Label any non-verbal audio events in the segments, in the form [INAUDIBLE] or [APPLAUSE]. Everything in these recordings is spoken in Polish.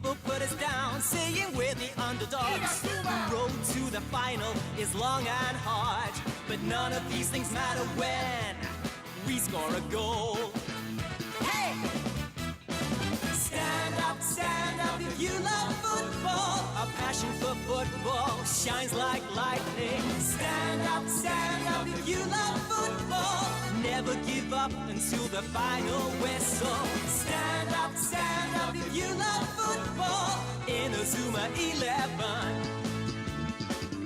People put us down, saying we're the underdogs. The road to the final is long and hard, but none of these things matter when we score a goal. Hey! Stand up, stand up if you love passion for football shines like lightning. Stand up, stand up if you love football. Never give up until the final whistle. Stand up, stand up if you love football. In a Zuma 11.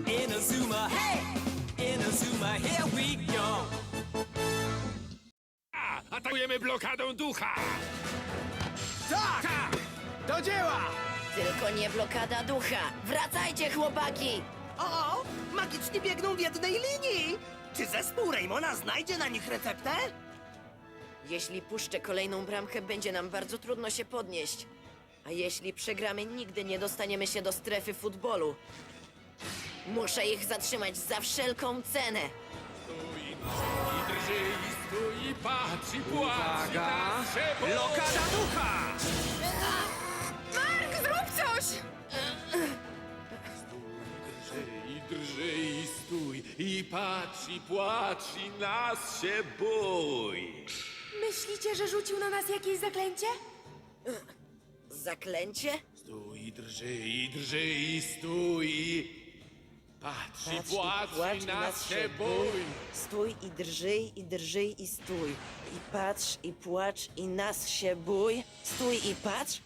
In a Zuma, hey! In a Zuma, here we go. A, atakujemy blokadą ducha! Tak! Do dzieła! Tylko nie blokada ducha. Wracajcie, chłopaki! O, magicznie biegną w jednej linii! Czy zespół Raymona znajdzie na nich receptę? Jeśli puszczę kolejną bramkę, będzie nam bardzo trudno się podnieść. A jeśli przegramy, nigdy nie dostaniemy się do strefy futbolu. Muszę ich zatrzymać za wszelką cenę. Stój, i drży, i stój, i patrz, i płacz, i Uwaga! ducha! Drży, i drży, i stój, i patrz, i płacz, i nas się bój. Myślicie, że rzucił na nas jakieś zaklęcie? Zaklęcie? Stój, i drży, i drży, i stój. Patrz, i Patrz płacz, i nas się bój. Stój i drżyj, i drżyj, i stój. I patrz, i płacz, i nas się bój. Stój i patrz.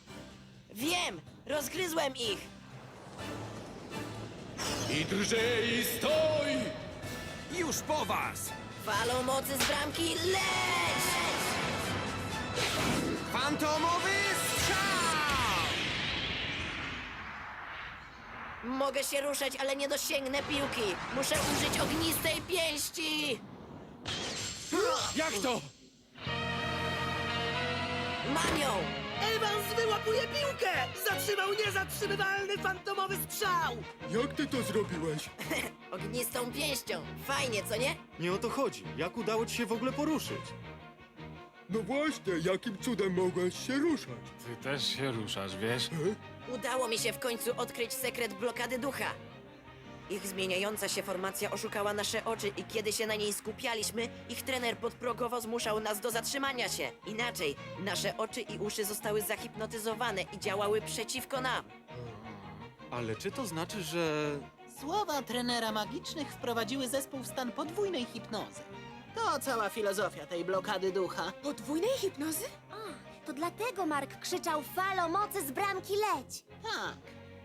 Wiem! Rozgryzłem ich! I drży, i stój. Już po was! Falą mocy z bramki, leć! Fantomowy strzał! Mogę się ruszać, ale nie dosięgnę piłki. Muszę użyć ognistej pięści. Jak to? Mam ją! Evans wyłapuje piłkę! Zatrzymał niezatrzymywalny fantomowy strzał! Jak ty to zrobiłeś? [LAUGHS] Ognistą pięścią. Fajnie, co nie? Nie o to chodzi. Jak udało ci się w ogóle poruszyć? No właśnie, jakim cudem mogłeś się ruszać? Ty też się ruszasz, wiesz? Udało mi się w końcu odkryć sekret blokady ducha. Ich zmieniająca się formacja oszukała nasze oczy i kiedy się na niej skupialiśmy, ich trener podprogowo zmuszał nas do zatrzymania się. Inaczej, nasze oczy i uszy zostały zahipnotyzowane i działały przeciwko nam. Ale czy to znaczy, że... Słowa trenera magicznych wprowadziły zespół w stan podwójnej hipnozy. To cała filozofia tej blokady ducha. Podwójnej hipnozy? To dlatego Mark krzyczał falo mocy z bramki leć. Tak,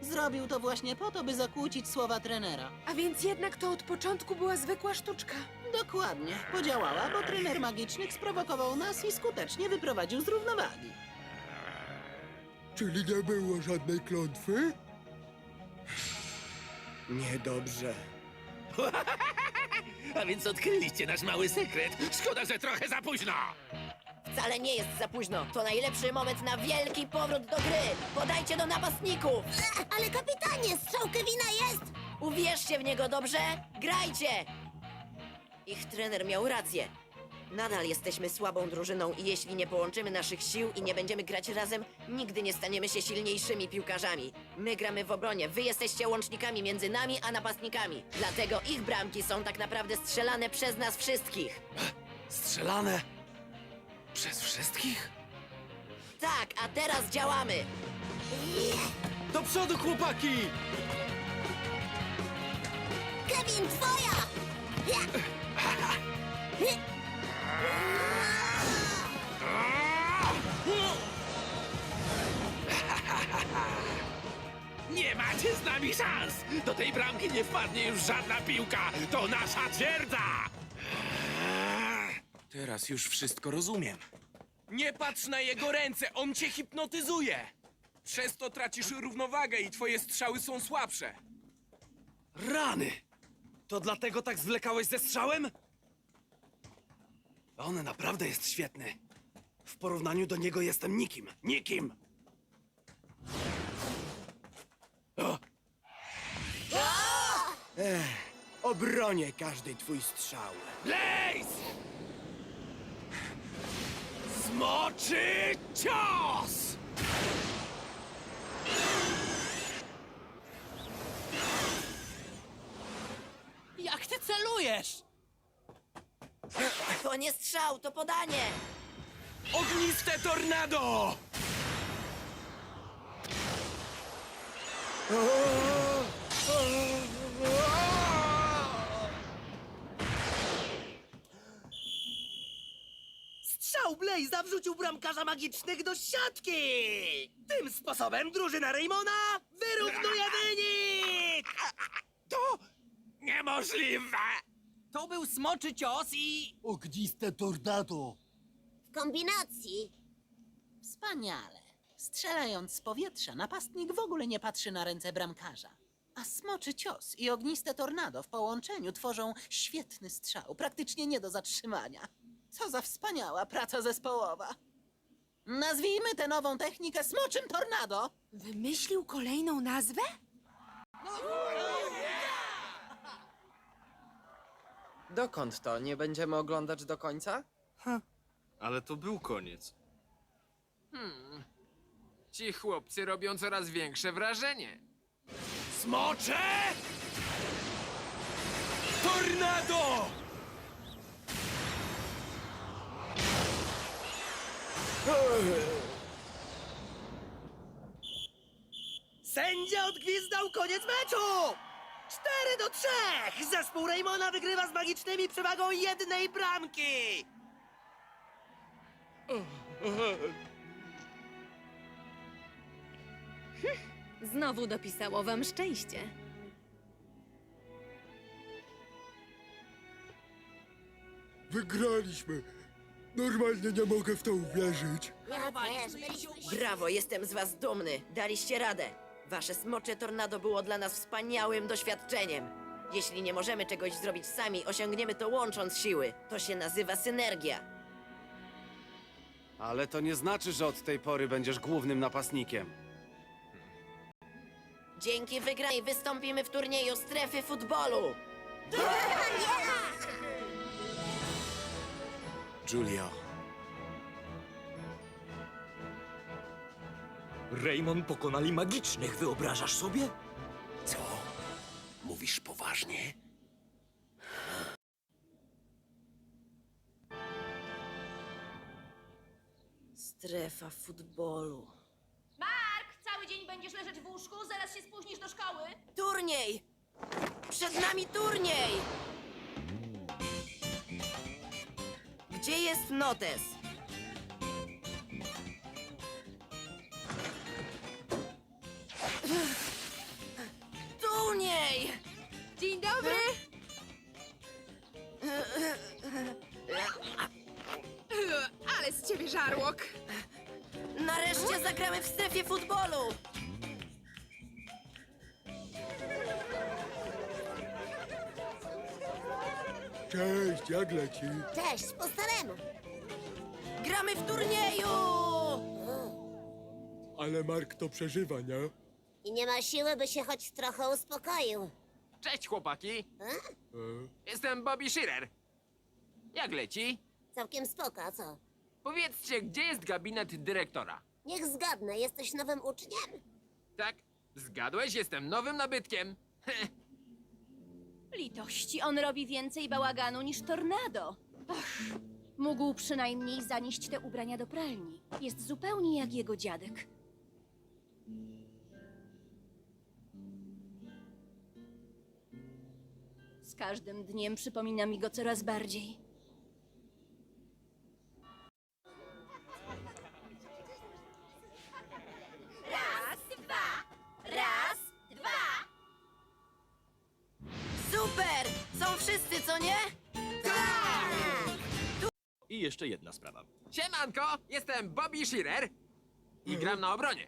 zrobił to właśnie po to, by zakłócić słowa trenera. A więc jednak to od początku była zwykła sztuczka. Dokładnie, podziałała, bo trener magicznych sprowokował nas i skutecznie wyprowadził z równowagi. Czyli nie było żadnej klątwy? Niedobrze. [LAUGHS] A więc odkryliście nasz mały sekret. Szkoda, że trochę za późno. Wcale nie jest za późno. To najlepszy moment na wielki powrót do gry. Podajcie do napastników. Ale kapitanie, strzał Kevina jest! Uwierzcie w niego, dobrze? Grajcie! Ich trener miał rację. Nadal jesteśmy słabą drużyną i jeśli nie połączymy naszych sił i nie będziemy grać razem, nigdy nie staniemy się silniejszymi piłkarzami. My gramy w obronie, wy jesteście łącznikami między nami a napastnikami. Dlatego ich bramki są tak naprawdę strzelane przez nas wszystkich. Strzelane? Przez wszystkich? Tak, a teraz działamy! Do przodu, chłopaki! Kevin, twoja! Nie macie z nami szans! Do tej bramki nie wpadnie już żadna piłka! To nasza twierdza! Teraz już wszystko rozumiem. Nie patrz na jego ręce, on cię hipnotyzuje! Przez to tracisz równowagę i twoje strzały są słabsze. Rany! To dlatego tak zwlekałeś ze strzałem? On naprawdę jest świetny. W porównaniu do niego jestem nikim. Nikim! O! Obronię każdy twój strzał. Blaze! Smoczy cios! Jak ty celujesz? To nie strzał, to podanie! Ogniste tornado! Blaze'a wrzucił bramkarza magicznych do siatki! Tym sposobem drużyna Raymona wyrównuje wynik! To niemożliwe! To był smoczy cios i... Ogniste tornado. W kombinacji Wspaniale. Strzelając z powietrza, napastnik w ogóle nie patrzy na ręce bramkarza. A smoczy cios i ogniste tornado w połączeniu tworzą świetny strzał, praktycznie nie do zatrzymania. Co za wspaniała praca zespołowa. Nazwijmy tę nową technikę smoczym tornado. Wymyślił kolejną nazwę? Dokąd to? Nie będziemy oglądać do końca? Ale to był koniec. Ci chłopcy robią coraz większe wrażenie. Smocze! Tornado! Sędzia odgwizdał koniec meczu! 4 do 3! Zespół Raymona wygrywa z magicznymi przewagą jednej bramki! Znowu dopisało wam szczęście. Wygraliśmy. Normalnie nie mogę w to uwierzyć. ja też byliśmy Brawo, jestem z was dumny. Daliście radę. Wasze smocze tornado było dla nas wspaniałym doświadczeniem. Jeśli nie możemy czegoś zrobić sami, osiągniemy to łącząc siły. To się nazywa synergia. Ale to nie znaczy, że od tej pory będziesz głównym napastnikiem. Dzięki wygranej wystąpimy w turnieju strefy futbolu. Julio. Raymond pokonali magicznych, wyobrażasz sobie? Co? Mówisz poważnie? Strefa futbolu. Mark, cały dzień będziesz leżeć w łóżku, zaraz się spóźnisz do szkoły. Turniej! Przed nami turniej! Gdzie jest notes? Turniej! Dzień dobry! Ale z ciebie żarłok! Nareszcie zagramy w strefie futbolu! Cześć, jak leci? Cześć, po staremu. Gramy w turnieju! Ale Mark to przeżywa, nie? I nie ma siły, by się choć trochę uspokoił. Cześć chłopaki, E? jestem Bobby Shearer. Jak leci? Całkiem spoko, a co? Powiedzcie, gdzie jest gabinet dyrektora? Niech zgadnę, jesteś nowym uczniem? Tak? Zgadłeś, jestem nowym nabytkiem. [LAUGHS] Litości, on robi więcej bałaganu niż tornado. Mógł przynajmniej zanieść te ubrania do pralni. Jest zupełnie jak jego dziadek. Z każdym dniem przypomina mi go coraz bardziej. I jeszcze jedna sprawa. Siemanko, jestem Bobby Shearer i gram na obronie.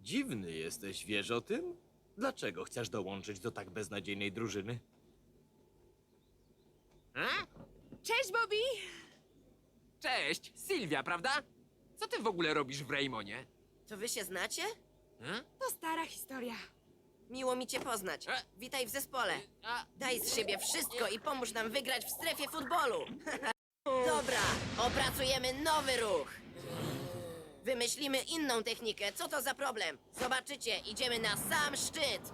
Dziwny jesteś, wiesz o tym? Dlaczego chcesz dołączyć do tak beznadziejnej drużyny? Cześć, Bobby! Cześć, Sylwia, prawda? Co ty w ogóle robisz w Raymonie? To wy się znacie? Hmm? To stara historia. Miło mi cię poznać. E? Witaj w zespole. A, Daj z siebie wszystko i pomóż nam wygrać w strefie futbolu. [LAUGHS] Dobra, opracujemy nowy ruch. Wymyślimy inną technikę. Co to za problem? Zobaczycie, idziemy na sam szczyt.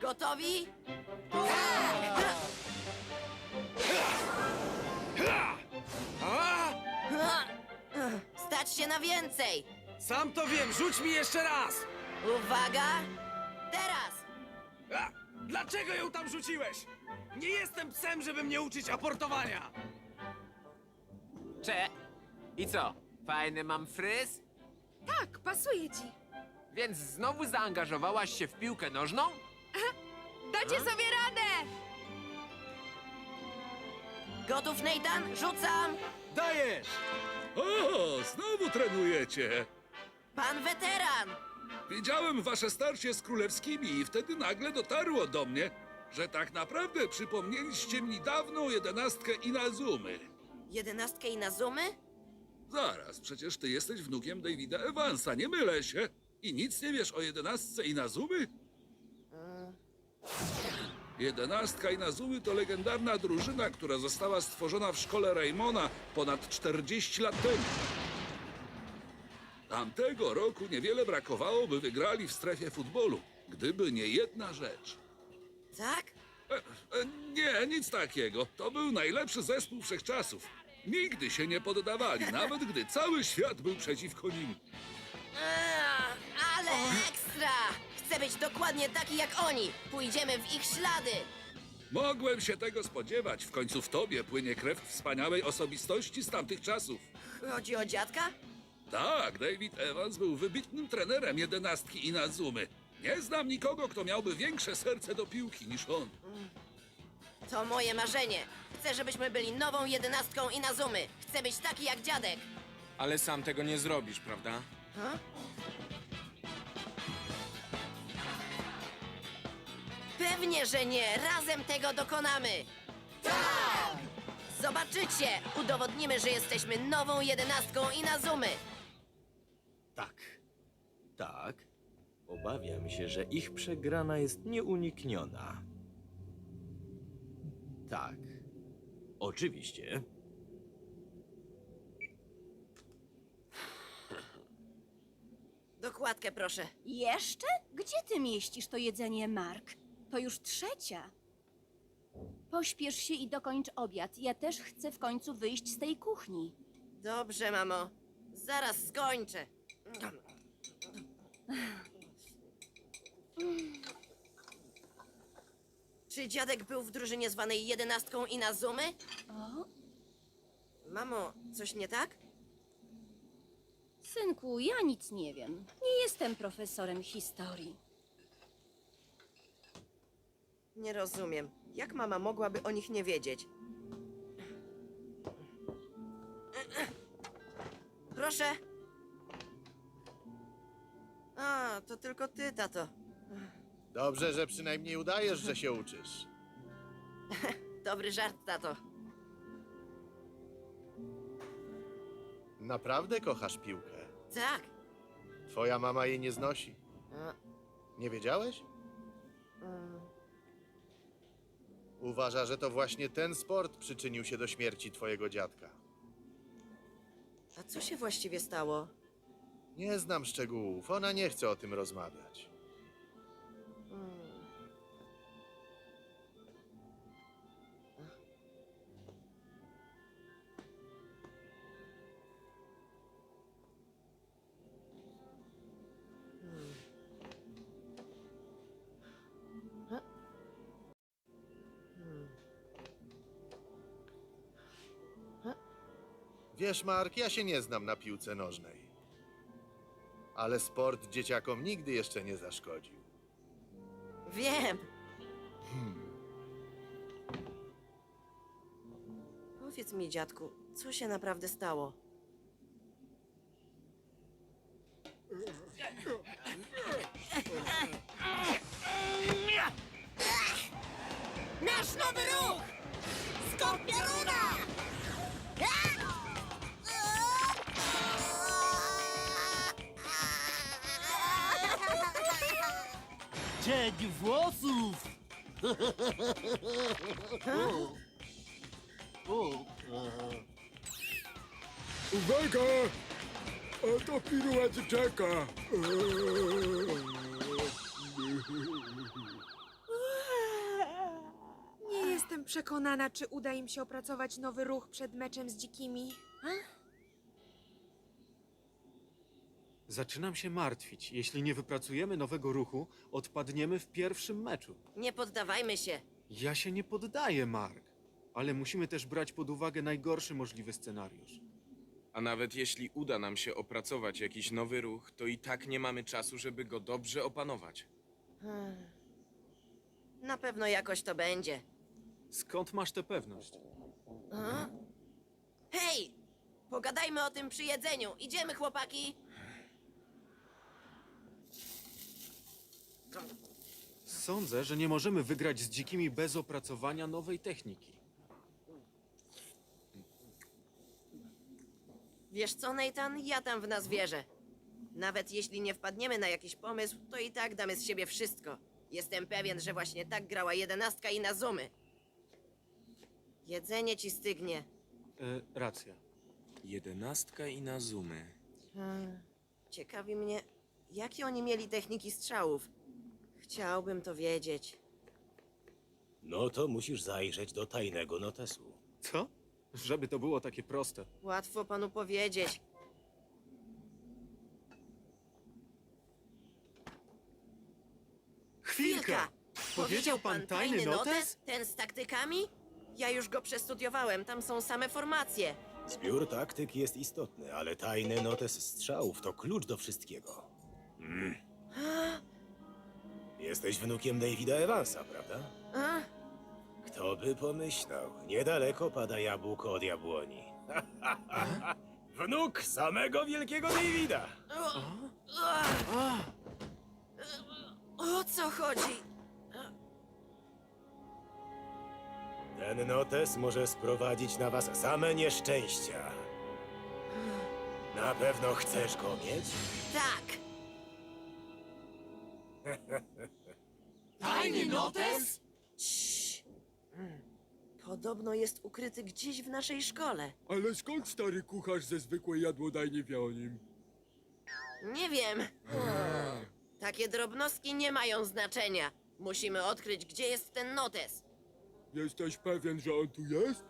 Gotowi? a! Stać się na więcej. Sam to wiem, rzuć mi jeszcze raz! Uwaga! Teraz! A! Dlaczego ją tam rzuciłeś? Nie jestem psem, żeby mnie uczyć aportowania! Cze... I co? Fajny mam fryz? Tak, pasuje ci. Więc znowu zaangażowałaś się w piłkę nożną? Dacie sobie radę! Gotów, Nathan? Rzucam! Dajesz! O, znowu trenujecie! Pan weteran! Widziałem wasze starcie z królewskimi i wtedy nagle dotarło do mnie, że tak naprawdę przypomnieliście mi dawną jedenastkę Inazumy. Jedenastkę i na zoomy? Zaraz, przecież ty jesteś wnukiem Davida Evansa, nie mylę się. I nic nie wiesz o jedenastce Inazumy? Jedenastka Inazumy to legendarna drużyna, która została stworzona w szkole Raymona ponad 40 lat temu. Tamtego roku niewiele brakowało, by wygrali w strefie futbolu, gdyby nie jedna rzecz. Tak? E, e, nie, nic takiego. To był najlepszy zespół wszechczasów. Nigdy się nie poddawali, [LAUGHS] nawet gdy cały świat był przeciwko nim. Eee, ale ekstra! Chcę być dokładnie taki jak oni. Pójdziemy w ich ślady. Mogłem się tego spodziewać. W końcu w tobie płynie krew wspaniałej osobistości z tamtych czasów. Chodzi o dziadka? Tak, David Evans był wybitnym trenerem jedenastki Inazumy. Nie znam nikogo, kto miałby większe serce do piłki niż on. To moje marzenie. Chcę, żebyśmy byli nową jedenastką i na zoomy. Chcę być taki jak dziadek. Ale sam tego nie zrobisz, prawda? Ha? Pewnie, że nie. Razem tego dokonamy. Tak! Zobaczycie! Udowodnimy, że jesteśmy nową jedenastką i na zoomy. Tak. Tak. Obawiam się, że ich przegrana jest nieunikniona. Tak. Oczywiście. Dokładkę proszę. Jeszcze? Gdzie ty mieścisz to jedzenie, Mark? To już trzecia. Pośpiesz się i dokończ obiad. Ja też chcę w końcu wyjść z tej kuchni. Dobrze, mamo. Zaraz skończę. Czy dziadek był w drużynie zwanej jedenastką i na zoomy? O, Mamo, coś nie tak? synku, ja nic nie wiem. Nie jestem profesorem historii. Nie rozumiem. Jak mama mogłaby o nich nie wiedzieć? Proszę. A, to tylko ty, tato. Dobrze, że przynajmniej udajesz, że się uczysz. [LAUGHS] Dobry żart, tato. Naprawdę kochasz piłkę. Tak. Twoja mama jej nie znosi. Nie wiedziałeś? mm, Uważa, że to właśnie ten sport przyczynił się do śmierci twojego dziadka. a co się właściwie stało? Nie znam szczegółów, ona nie chce o tym rozmawiać. Wiesz, Mark, ja się nie znam na piłce nożnej. Ale sport dzieciakom nigdy jeszcze nie zaszkodził. Wiem. Powiedz mi, dziadku, co się naprawdę stało? Nasz nowy ruch! Skok włosów! Uwaga! Oto piruet Jacka. Nie jestem przekonana, czy uda im się opracować nowy ruch przed meczem z dzikimi. Zaczynam się martwić. Jeśli nie wypracujemy nowego ruchu, odpadniemy w pierwszym meczu. Nie poddawajmy się. Ja się nie poddaję, Mark. Ale musimy też brać pod uwagę najgorszy możliwy scenariusz. A nawet jeśli uda nam się opracować jakiś nowy ruch, to i tak nie mamy czasu, żeby go dobrze opanować. Hmm. Na pewno jakoś to będzie. Skąd masz tę pewność? Hej! Pogadajmy o tym przy jedzeniu. Idziemy, chłopaki! Sądzę, że nie możemy wygrać z dzikimi bez opracowania nowej techniki. Wiesz co, Nathan? Ja tam w nas wierzę. Nawet jeśli nie wpadniemy na jakiś pomysł, to i tak damy z siebie wszystko. Jestem pewien, że właśnie tak grała jedenastka i na zoomy. Jedzenie ci stygnie. E, racja. Jedenastka i na zoomy. Ciekawi mnie, jakie oni mieli techniki strzałów. Chciałbym to wiedzieć. No to musisz zajrzeć do tajnego notesu. Co? Żeby to było takie proste. Łatwo panu powiedzieć. Chwilka! Powiedział pan tajny notes? Ten z taktykami? Ja już go przestudiowałem, tam są same formacje. Zbiór taktyk jest istotny, ale tajny notes strzałów to klucz do wszystkiego. Jesteś wnukiem Davida Evansa, prawda? A? Kto by pomyślał? Niedaleko pada jabłko od jabłoni. [LAUGHS] Wnuk samego wielkiego Davida! O, a, o co chodzi? Ten notes może sprowadzić na was same nieszczęścia. Na pewno chcesz go mieć? Tak! [LAUGHS] Tajny notes? Podobno jest ukryty gdzieś w naszej szkole. Ale skąd stary kucharz ze zwykłej jadłodajni wie o nim? Nie wiem. Takie drobnostki nie mają znaczenia. Musimy odkryć, gdzie jest ten notes. Jesteś pewien, że on tu jest?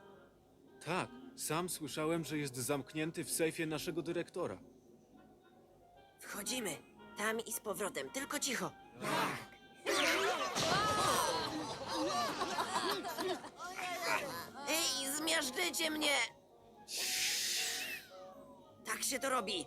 Tak, sam słyszałem, że jest zamknięty w sejfie naszego dyrektora. Wchodzimy. Tam i z powrotem. Tylko cicho. Ej, zmiażdżycie mnie! Tak się to robi.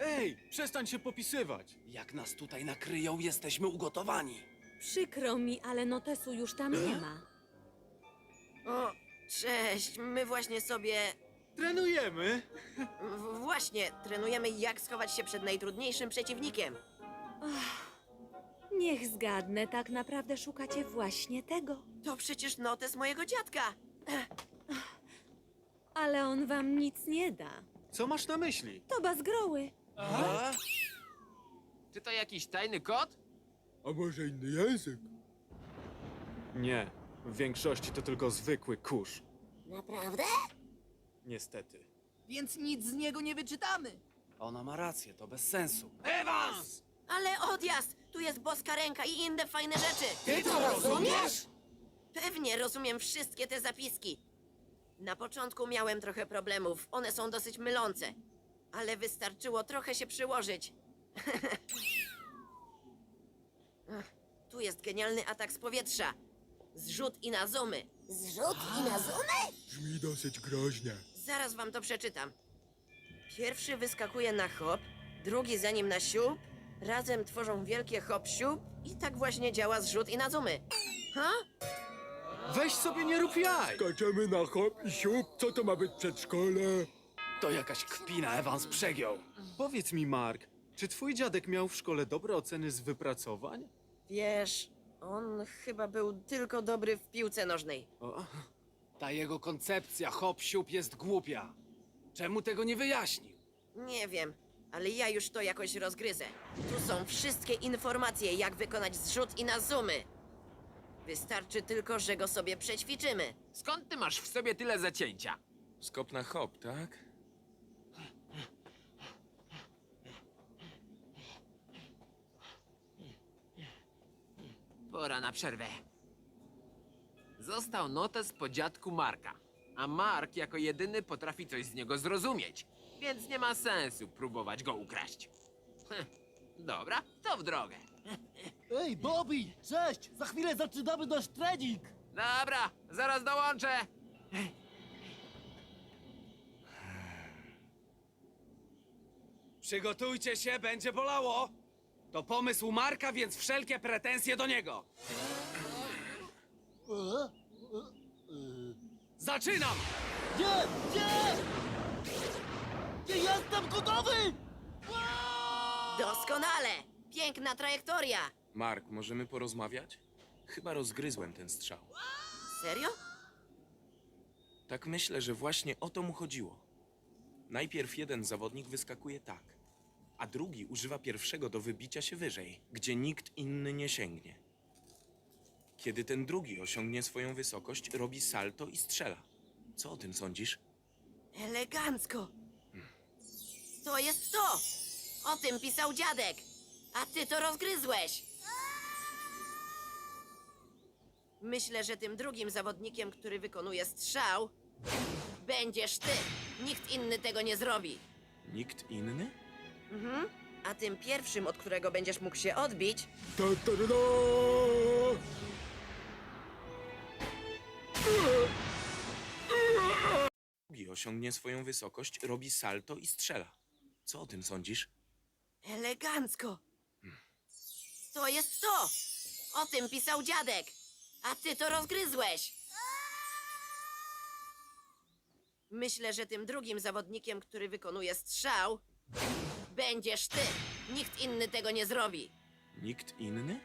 Ej, przestań się popisywać! Jak nas tutaj nakryją, jesteśmy ugotowani. Przykro mi, ale notesu już tam nie ma. O, cześć. My właśnie sobie... Trenujemy! w- Właśnie, trenujemy jak schować się przed najtrudniejszym przeciwnikiem. Niech zgadnę, tak naprawdę szukacie właśnie tego. To przecież notes mojego dziadka. Ale on wam nic nie da. Co masz na myśli? To bazgroły. Czy to jakiś tajny kod? A może inny język? Nie, w większości to tylko zwykły kurz. Naprawdę? Niestety. Więc nic z niego nie wyczytamy. Ona ma rację, to bez sensu. Evans! Ale odjazd! Tu jest boska ręka i inne fajne rzeczy. Ty to rozumiesz? Pewnie rozumiem wszystkie te zapiski. Na początku miałem trochę problemów. One są dosyć mylące. Ale wystarczyło trochę się przyłożyć. [LAUGHS] Ach, tu jest genialny atak z powietrza. Zrzut i na zoomy. Zrzut i na zoomy? [GASPS] Brzmi dosyć groźnie. Zaraz wam to przeczytam. Pierwszy wyskakuje na hop, drugi za nim na siup, razem tworzą wielkie hop siup i tak właśnie działa zrzut i na zoomy. Ha? Weź sobie nie rób jaj! Skaczemy na hop i siup, co to ma być przedszkole? To jakaś kpina, Evans przegiął. Powiedz mi, Mark, czy twój dziadek miał w szkole dobre oceny z wypracowań? Wiesz, on chyba był tylko dobry w piłce nożnej. O, Ta jego koncepcja hop siup jest głupia. Czemu tego nie wyjaśnił? Nie wiem, ale ja już to jakoś rozgryzę. Tu są wszystkie informacje, jak wykonać zrzut i na zoomy. Wystarczy tylko, że go sobie przećwiczymy. Skąd ty masz w sobie tyle zacięcia? Skop na hop, tak? Pora na przerwę. Został notes po dziadku Marka, a Mark jako jedyny potrafi coś z niego zrozumieć, więc nie ma sensu próbować go ukraść. Hm. Dobra, to w drogę. Ej, Bobby! Cześć! Za chwilę zaczynamy nasz trening! Dobra, zaraz dołączę. Przygotujcie się, będzie bolało! To pomysł Marka, więc wszelkie pretensje do niego. Zaczynam! Nie! Nie! Nie jestem gotowy! Doskonale! Piękna trajektoria! Mark, możemy porozmawiać? Chyba rozgryzłem ten strzał. Serio? Tak myślę, że właśnie o to mu chodziło. Najpierw jeden zawodnik wyskakuje tak, a drugi używa pierwszego do wybicia się wyżej, gdzie nikt inny nie sięgnie. Kiedy ten drugi osiągnie swoją wysokość, robi salto i strzela. Co o tym sądzisz? Elegancko! To jest to! O tym pisał dziadek! A ty to rozgryzłeś! Myślę, że tym drugim zawodnikiem, który wykonuje strzał, będziesz ty. Nikt inny tego nie zrobi. Nikt inny? Mhm. A tym pierwszym, od którego będziesz mógł się odbić, Ta, ta, ta, ta. Drugi osiągnie swoją wysokość, robi salto i strzela. Co o tym sądzisz? elegancko! To jest to! O tym pisał dziadek! A ty to rozgryzłeś! Myślę, że tym drugim zawodnikiem, który wykonuje strzał, będziesz ty. Nikt inny tego nie zrobi. Nikt inny?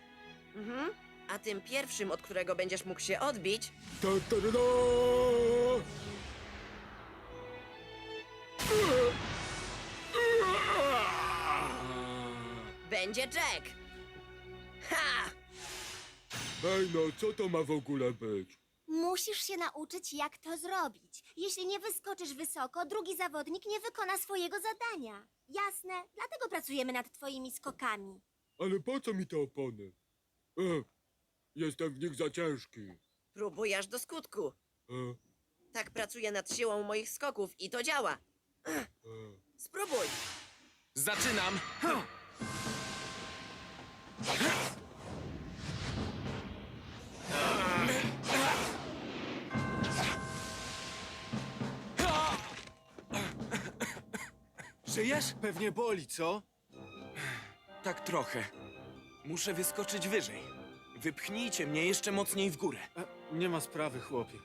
Mhm. A tym pierwszym, od którego będziesz mógł się odbić, Ta, ta, ta, ta. będzie Jack. Ha! Ej no, co to ma w ogóle być? Musisz się nauczyć, jak to zrobić. Jeśli nie wyskoczysz wysoko, drugi zawodnik nie wykona swojego zadania. Jasne, dlatego pracujemy nad twoimi skokami. Ale po co mi te opony? E, jestem w nich za ciężki. Próbuj aż do skutku. E, Tak pracuję nad siłą moich skoków i to działa. e. Spróbuj. Zaczynam! Żyjesz? pewnie boli, co? Tak trochę. Muszę wyskoczyć wyżej. Wypchnijcie mnie jeszcze mocniej w górę. E, nie ma sprawy, chłopie.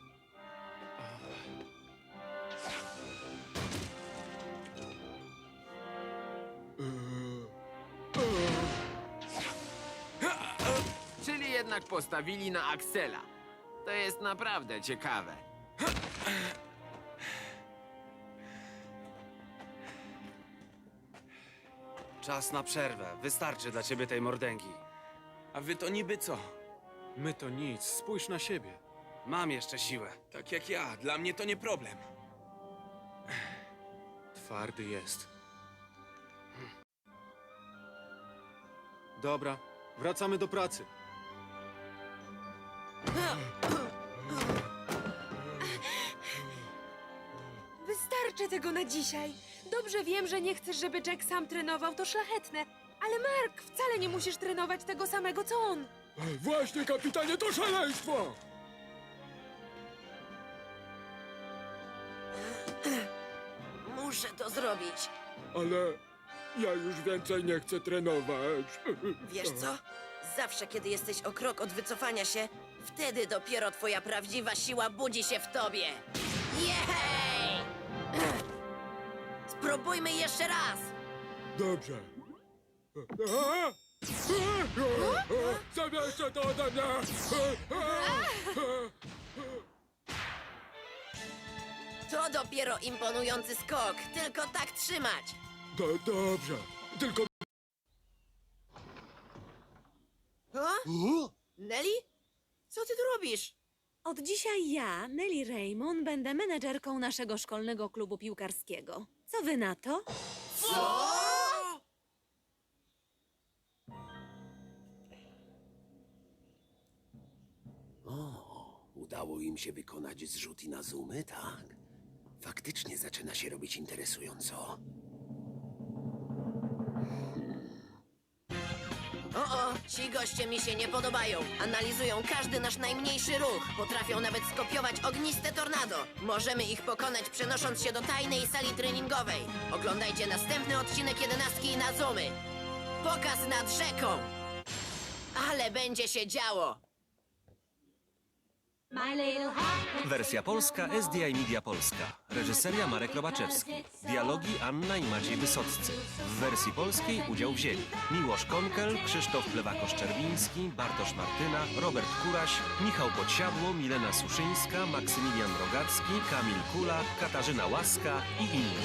Czyli jednak postawili na Axela. To jest naprawdę ciekawe. Czas na przerwę. Wystarczy dla ciebie tej mordęgi. A wy to niby co? My to nic, spójrz na siebie. Mam jeszcze siłę. Tak jak ja. Dla mnie to nie problem. Twardy jest. Dobra, wracamy do pracy. Wystarczy tego na dzisiaj. Dobrze wiem, że nie chcesz, żeby Jack sam trenował, to szlachetne. Ale Mark, wcale nie musisz trenować tego samego co on. Właśnie, kapitanie, to szaleństwo! Muszę to zrobić. Ale Ja już więcej nie chcę trenować. [LAUGHS] Wiesz co? Zawsze, kiedy jesteś o krok od wycofania się, wtedy dopiero twoja prawdziwa siła budzi się w tobie. Jej! Spróbujmy jeszcze raz! Dobrze. Zabierzcie to ode mnie! To dopiero imponujący skok, tylko tak trzymać! Do, dobrze. Tylko... O? Nelly? Co ty tu robisz? Od dzisiaj ja, Nelly Raymond, będę menedżerką naszego szkolnego klubu piłkarskiego. Co wy na to? Co? O, udało im się wykonać zrzut i na zoomy, tak? Faktycznie zaczyna się robić interesująco. Ci goście mi się nie podobają. Analizują każdy nasz najmniejszy ruch. Potrafią nawet skopiować ogniste tornado. Możemy ich pokonać przenosząc się do tajnej sali treningowej. Oglądajcie następny odcinek jedenastki na Zoomy. Pokaz nad rzeką. Ale będzie się działo. Wersja polska SDI Media Polska. Reżyseria Marek Robaczewski. Dialogi Anna i Maciej Wysoccy. W wersji polskiej udział wzięli Miłosz Konkel, Krzysztof Plewakosz-Czerwiński, Bartosz Martyna, Robert Kuraś, Michał Podsiadło, Milena Suszyńska, Maksymilian Rogacki, Kamil Kula, Katarzyna Łaska i inni.